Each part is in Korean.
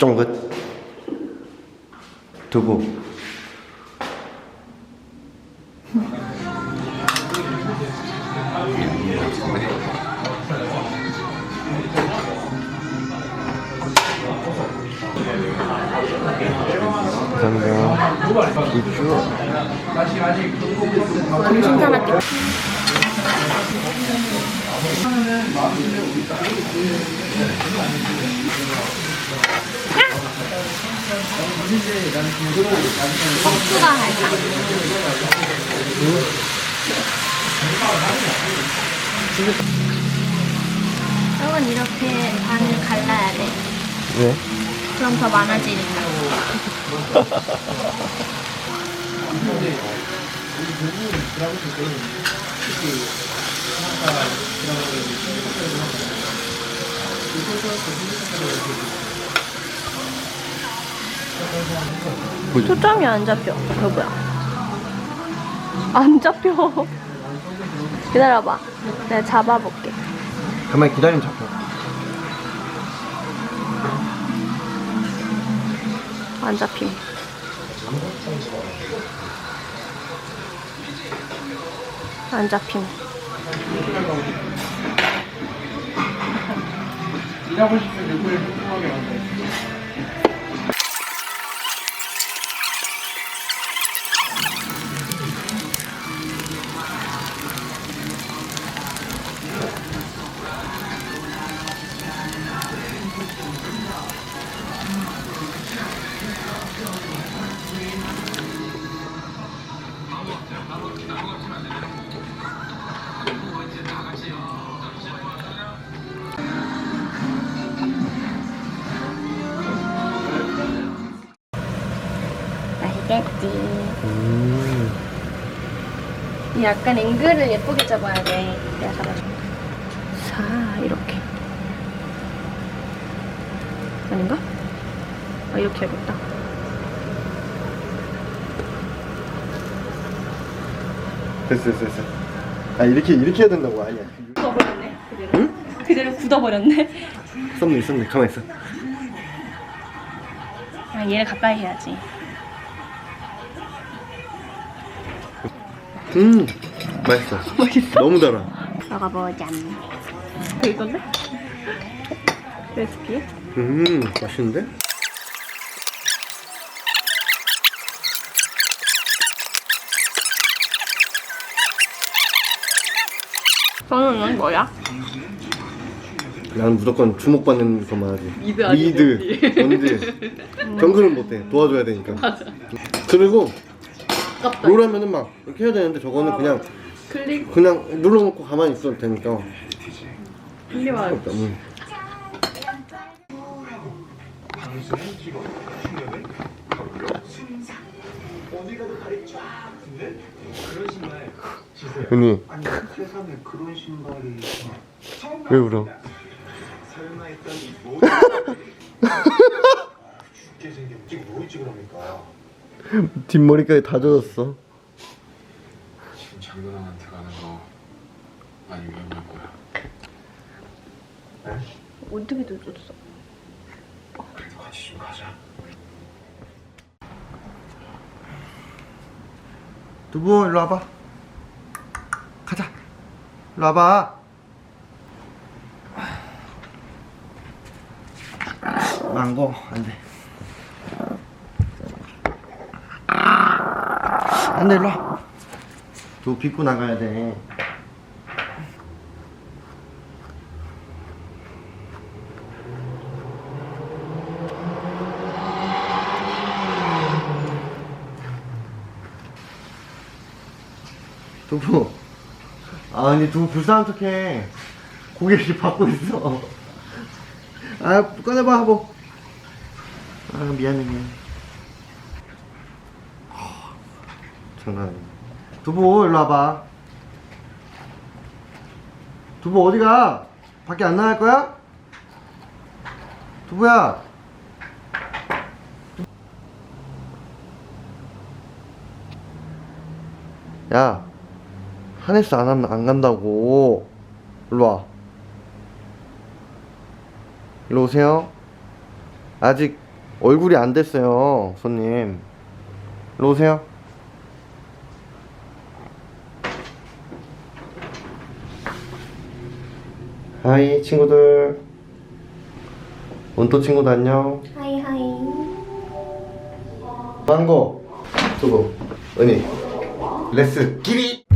쫑긋 두부 감사합니다. 추가할까? 저건 이렇게 반을 갈라야 돼. 왜? 그럼 더 많아지니까. 초점이 안 잡혀. 그 뭐야? 안 잡혀. 기다려봐. 내가 잡아볼게. 가만히 기다리면 잡혀 안 잡힘. 안 잡힘. 맛있겠지. 약간 앵글을 예쁘게 잡아야 돼. 내가 잡아줄게. 사, 이렇게. 아닌가? 아, 이렇게 해야겠다. 됐어 됐어 됐어 아 이렇게 이렇게 해야 된다고 아니야 굳어버렸네, 그대로. 그대로 굳어버렸네. 썸네 썸네 가만히 있어 아, 얘를 가까이 해야지. 음 맛있어 맛있어? 너무 달아 먹어보자. 이건데? 레시피? 음 맛있는데? 저는 뭐야? 나는 무조건 주목받는 것만 하지 미드 아니야, 미드 원딜 정글은 못해 도와줘야 되니까 맞아. 그리고 아깝다. 롤 하면은 막 이렇게 해야 되는데 저거는 그냥 클릭. 그냥 눌러놓고 가만히 있어도 되니까. 클릭만 음. 은희 세상에 그런 신발이 왜 울어? 찍으랍니까 뒷머리까지 다 젖었어 지금 장난한테 가는 거 많이 위험할 거야. 어떻게 늦었어? 그래도 같이 좀 가자. 두부 일로 와봐 가자 일로 와봐 망고 안 돼 안돼 일로 와. 두부 빗고 나가야 돼. 두부. 아니 두부 불쌍한 척해. 고개 이렇게 받고 있어. 아 꺼내봐 하고. 아 미안해 미안해 하, 장난 아니야 두부 일로 와봐 두부 어디가 밖에 안 나갈 거야? 두부야 야 하네스 안안 간다고. 일로 와. 일로 오세요. 아직 얼굴이 안 됐어요, 손님. 일로 오세요. 하이, 친구들. 온또 친구도 안녕. 하이 하이. 망고, 두고, 은희, 레스, 끼리.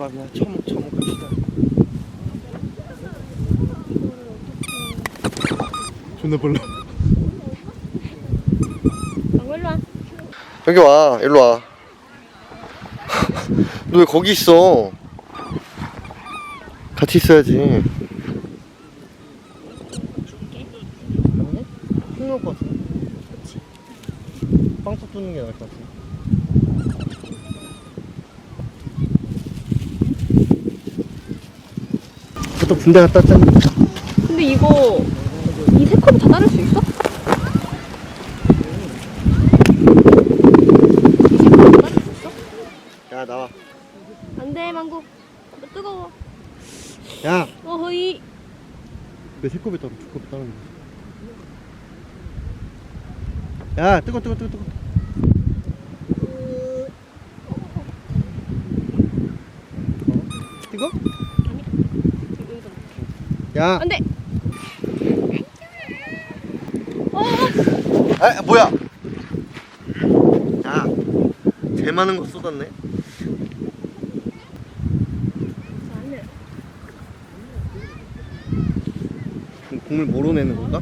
김밥이나 처먹 처먹 합시다. 존나 벌러. 어, 일로 와. 여기 와, 일로 와. 너 왜 거기 있어? 같이 있어야지. 아니? 흉낼 것 같아. 그치. 빵떡 뚫는 게 나을 것 같아. 또 군대 갔다 왔잖아. 근데 이거 이 세 컵을 다 따를 수 있어? 야, 나와. 안돼 망고. 너 뜨거워. 야! 어허이. 왜 세 컵에 따로 두 컵에 따르는 거야? 야, 뜨거, 뜨거, 뜨거, 뜨거. 어? 뜨거? 야, 안돼. 아, 뭐야? 야, 제 많은 거 쏟았네. 그럼 국물 뭐로 내는 건가?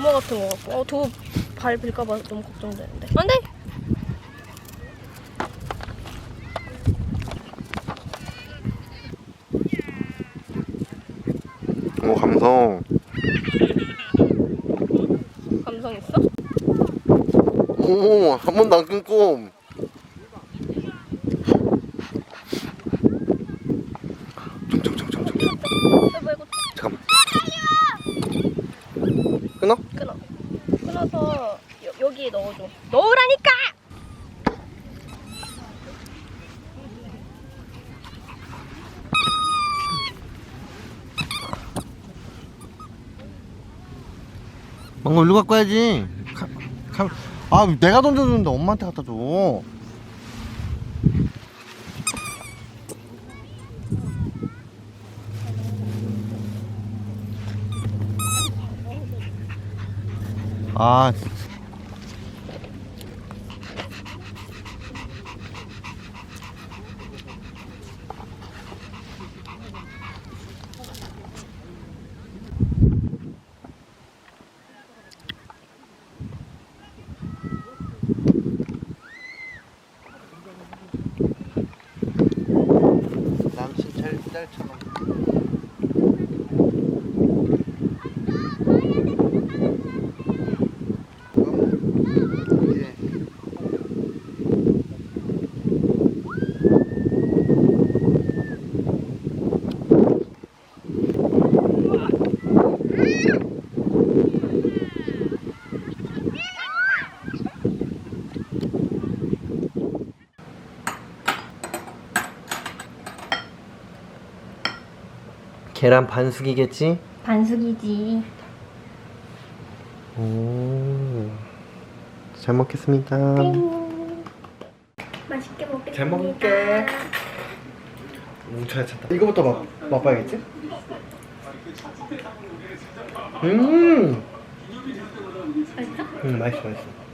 고마 같은 거 같고. 어, 도발 빌까봐 너무 걱정되는데. 안돼. 오, 감성. 감성 있어? 오, 한 번도 안 끊고. 정정정정정. 어, 말고 잠깐만. 끊어? 끊어. 끊어서 여, 여기에 넣어줘. 넣으라니까. 망고 일로 갖고 와야지. 가, 가, 아, 내가 던져주는데 엄마한테 갖다 줘. 아, 진짜. 옛날처럼. 이제 계란 반숙이겠지? 반숙이지. 오. 잘 먹겠습니다. 맛있게 먹겠습니다. 잘 먹을게. 오, 잘 찼다. 이거부터 맛, 맛봐야겠지? 음! 맛있어? 음, 맛있어, 맛있어.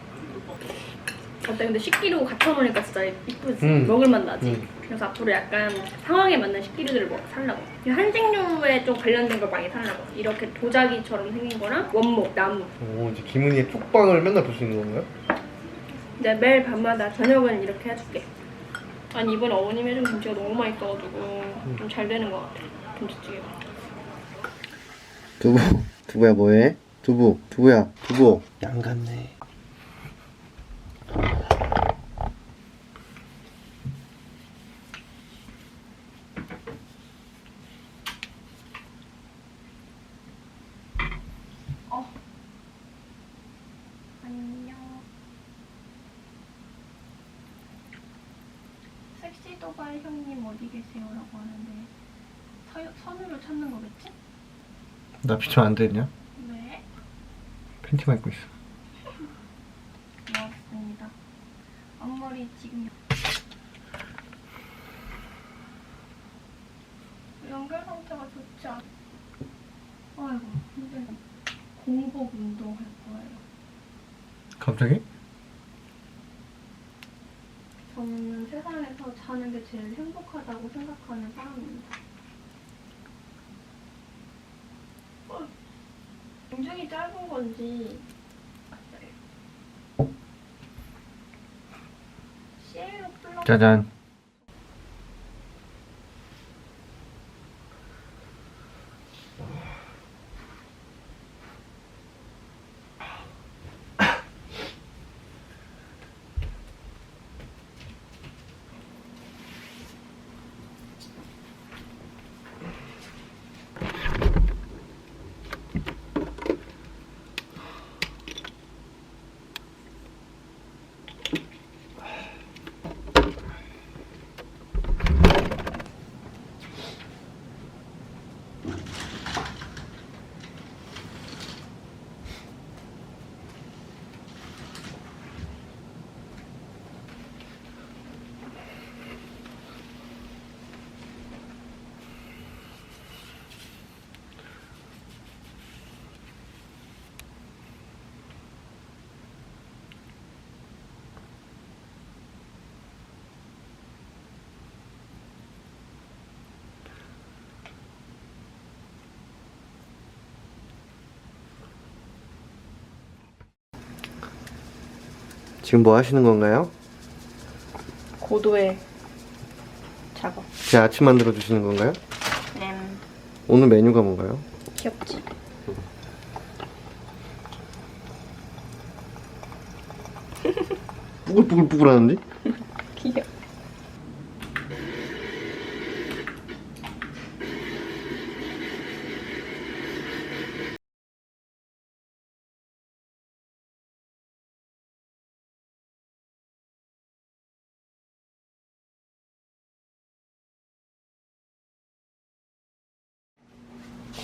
어때? 근데 식기류 갖다 놓으니까 진짜 이쁘지? 음. 먹을맛 나지? 음. 그래서 앞으로 약간 상황에 맞는 식기류들을 뭐 살라고 한식류에 좀 관련된 걸 많이 살라고 이렇게 도자기처럼 생긴 거랑 원목, 나무 오, 이제 김은희의 쪽방을 맨날 볼 수 있는 건가요? 근데 매일 밤마다 저녁은 이렇게 해줄게 아니 이번에 어머님이 해준 김치가 너무 맛있어가지고 좀 잘 되는 것 같아 김치찌개가 두부. 두부야, 뭐해? 두부. 두부야, 두부. 양 같네. 안녕 섹 시 도발 형님 어디 계세요라고 하는데 서, 선으로 찾는 거겠지? 나 비춰 안 되냐? 네 팬티만 입고 있어. 고맙습니다 앞머리 지금 연결 상태가 좋지 않 아이고 힘들다 공복 운동 할 거예요 갑자기? 저는 세상에서 자는 게 제일 행복하다고 생각하는 사람입니다. 어, 굉장히 짧은 건지 짜잔. 지금 뭐 하시는 건가요? 고도의 작업. 제 아침 만들어 주시는 건가요? 음, 오늘 메뉴가 뭔가요? 귀엽지? 뿌글뿌글뿌글 하는데?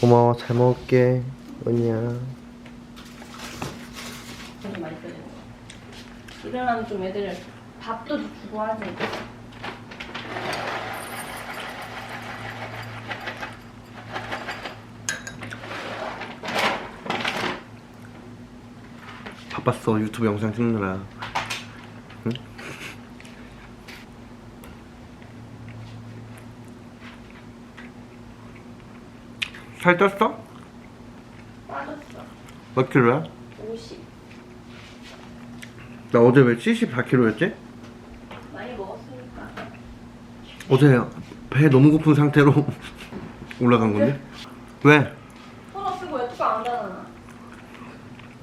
고마워. 잘 먹을게. 좀 거. 일어나면 좀 애들 밥도 주고 하지. 바빴어. 유튜브 영상 찍느라 살 쪘어? 빠졌어. 몇 킬로야? 50. 나 어제 왜 74킬로였지? 많이 먹었으니까. 어제 배 너무 고픈 상태로 올라간 건데? 왜? 토너 쓰고 왜 뚜껑 안 닫아놔?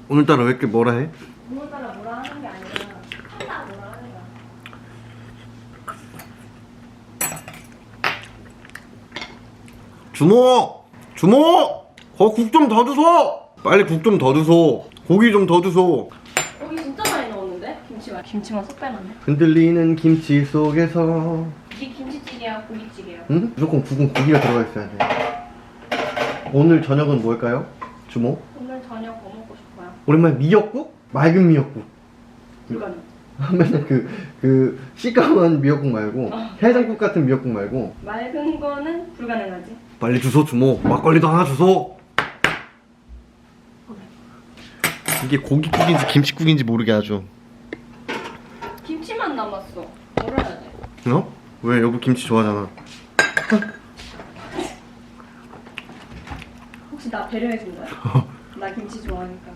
오늘따라 왜 이렇게 뭐라 해? 오늘따라 뭐라 하는 게 아니라 한다 뭐라 하는 거야. 주모! 주모! 어, 국 좀 더 주소! 빨리 국 좀 더 주소! 고기 좀 더 주소! 고기 진짜 많이 넣었는데? 김치만 김치만 쏙 빼놨네. 흔들리는 김치 속에서 이게 김치찌개야 고기찌개야. 응? 무조건 국은 고기가 들어가 있어야 돼 오늘 저녁은 뭘까요? 주모? 오늘 저녁 뭐 먹고 싶어요? 오랜만에 미역국? 맑은 미역국 불가능. 맨날 그, 그 시까만 미역국 말고 해장국 같은 미역국 말고 맑은 거는 불가능하지. 빨리 주소 주모 막걸리도 하나 주소 이게 고기국인지 김치국인지 모르게 아주 김치만 남았어. 뭘 해야 돼? 어? 왜 여보 김치 좋아하잖아 혹시 나 배려해 준 거야? 나 김치 좋아하니까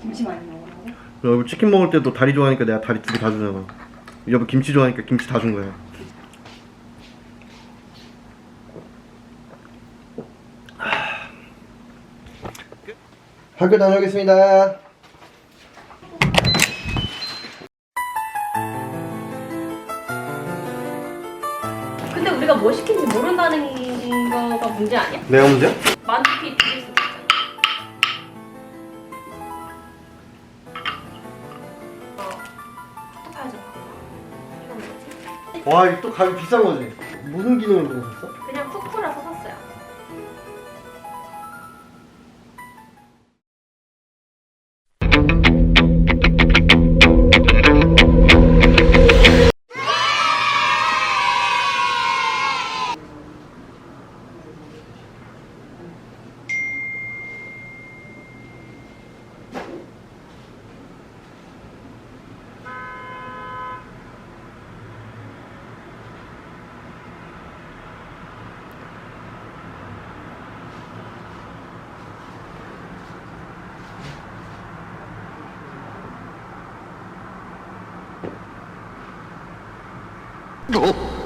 김치 많이 먹으라고? 여보 치킨 먹을 때도 다리 좋아하니까 내가 다리 두 개 다 주잖아 여보 김치 좋아하니까 김치 다 준 거야 학교 다녀오겠습니다 근데 우리가 뭐 시킨지 모른다는 거가 문제 아니야? 내가 문제야? 만두피 두개 수도 있잖아. 어, 또 파야지. 이건 뭐지? 와 이거 또 가격 비싼 거지 무슨 기능을 보고 샀어? 어?